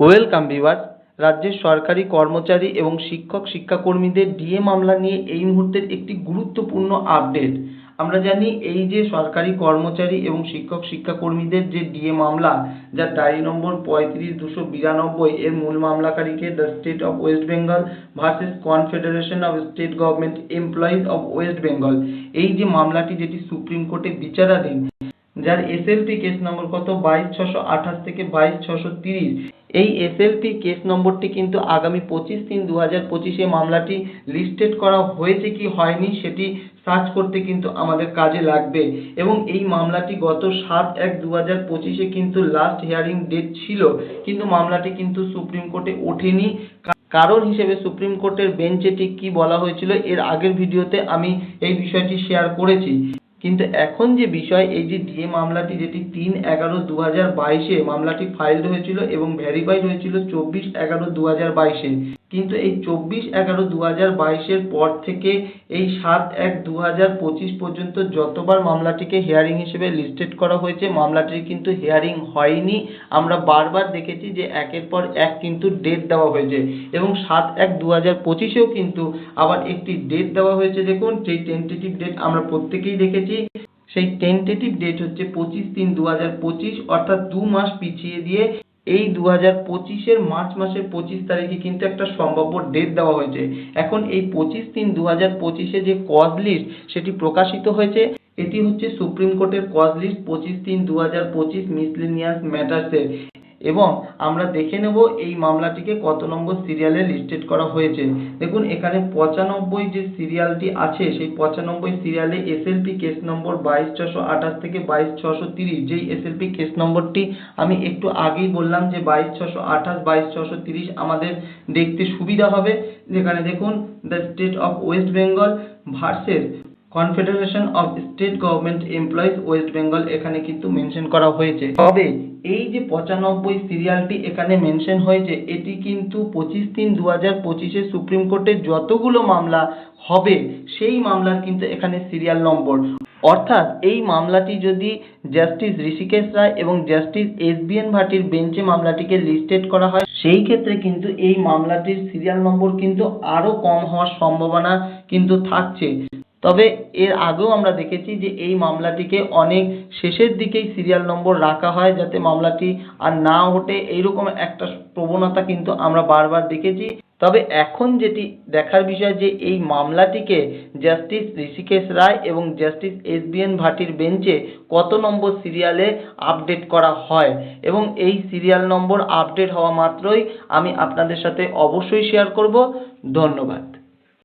Welcome viewers. রাজ্যের সরকারি কর্মচারী এবং শিক্ষক শিক্ষাকর্মীদের ডিএ মামলা নিয়ে এই মুহূর্তের একটি গুরুত্বপূর্ণ আপডেট। আমরা জানি এই যে সরকারি কর্মচারী এবং শিক্ষক শিক্ষাকর্মীদের যে ডিএ মামলা যার ডায়েরি নম্বর পঁয়ত্রিশ দুশো বিরানব্বই এর মূল মামলাকারীকে the State of West Bengal versus Confederation of State Government Employees of West Bengal. এই যে মামলাটি যেটি সুপ্রিম কোর্টে বিচারাধীন যার এসএলপি কেস নম্বর কত? বাইশ ছশো আঠাশ থেকে বাইশ ছশো তিরিশ। এই এসএলপি কেস নম্বরটি কিন্তু আগামী পঁচিশ তিন দু হাজার পঁচিশে মামলাটি লিস্টেড করা হয়েছে কি হয়নি সেটি সার্চ করতে কিন্তু আমাদের কাজে লাগবে। এবং এই মামলাটি গত সাত এক দু হাজার পঁচিশে কিন্তু লাস্ট হিয়ারিং ডেট ছিল। কিন্তু মামলাটি কিন্তু সুপ্রিম কোর্টে ওঠেনি। কারণ হিসেবে সুপ্রিম কোর্টের বেঞ্চে ঠিক কী বলা হয়েছিল, এর আগের ভিডিওতে আমি এই বিষয়টি শেয়ার করেছি। কিন্তু এখন যে বিষয়, এই যে ডিএ মামলাটি যেটি তিন এগারো দু হাজার বাইশে মামলাটি ফাইল হয়েছিল এবং ভেরিফাইড হয়েছিল চব্বিশ এগারো দু হাজার বাইশে। কিন্তু এই চব্বিশ এগারো দু হাজার বাইশের পর থেকে এই সাত এক দু হাজার পঁচিশ পর্যন্ত যতবার মামলাটিকে হিয়ারিং হিসেবে লিস্টেড করা হয়েছে, মামলাটির কিন্তু হিয়ারিং হয়নি। আমরা বারবার দেখেছি যে একের পর এক কিন্তু ডেট দেওয়া হয়েছে এবং সাত এক দু হাজার পঁচিশেও কিন্তু আবার একটি ডেট দেওয়া হয়েছে। দেখুন সেই টেন্টেটিভ ডেট আমরা প্রত্যেকেই দেখেছি, সেই টেন্টেটিভ ডেট হচ্ছে পঁচিশ তিন দু হাজার পঁচিশ, অর্থাৎ দু মাস পিছিয়ে দিয়ে এই দু হাজার পঁচিশের মার্চ মাসের পঁচিশ তারিখে কিন্তু একটা সম্ভাব্য ডেট দেওয়া হয়েছে। এখন এই পঁচিশ তিন দু হাজার পঁচিশে যে কজ লিস্ট সেটি প্রকাশিত হয়েছে, এটি হচ্ছে সুপ্রিম কোর্টের কজ লিস্ট পঁচিশ তিন দু হাজার পঁচিশ মিসলেনিয়াস ম্যাটার্সের এবং আমরা দেখে নেব এই মামলাটিকে কত নম্বর সিরিয়ালে লিস্টেড করা হয়েছে। দেখুন, এখানে পঁচানব্বই যে সিরিয়ালটি আছে, সেই পঁচানব্বই সিরিয়ালে এসএলপি কেস নম্বর বাইশ ছশো আঠাশ থেকে বাইশ ছশো তিরিশ, যেই এসএলপি কেস নম্বরটি আমি একটু আগেই বললাম যে বাইশ ছশো আঠাশ, বাইশ ছশো তিরিশ আমাদের দেখতে সুবিধা হবে। যেখানে দেখুন the State of West Bengal versus Confederation of State Government Employees West Bengal এখানে কিন্তু মেনশন করা হয়েছে। তবে এই যে পঁচানব্বই সিরিয়ালটি এখানে মেনশন হয়েছে, এটি কিন্তু পঁচিশ তিন দু হাজার পঁচিশে সুপ্রিম কোর্টে যতগুলো মামলা হবে, সেই মামলার কিন্তু এখানে সিরিয়াল নম্বর। অর্থাৎ এই মামলাটি যদি জাস্টিস ঋষিকেশ রায় এবং জাস্টিস এস বি এন ভাটির বেঞ্চে মামলাটিকে লিস্টেড করা হয়, সেই ক্ষেত্রে কিন্তু এই মামলাটির সিরিয়াল নম্বর কিন্তু আরও কম হওয়ার সম্ভাবনা কিন্তু থাকছে। তবে এর আগেও আমরা দেখেছি যে এই মামলাটিকে অনেক শেষের দিকেই সিরিয়াল নম্বর রাখা হয় যাতে মামলাটি আর না ওঠে। এইরকম একটা প্রবণতা কিন্তু আমরা বারবার দেখেছি। তবে এখন যেটি দেখার বিষয় যে এই মামলাটিকে জাস্টিস ঋষিকেশ রায় এবং জাস্টিস এস বি এন ভাটির বেঞ্চে কত নম্বর সিরিয়ালে আপডেট করা হয়? এবং এই সিরিয়াল নম্বর আপডেট হওয়া মাত্রই আমি আপনাদের সাথে অবশ্যই শেয়ার করব। ধন্যবাদ।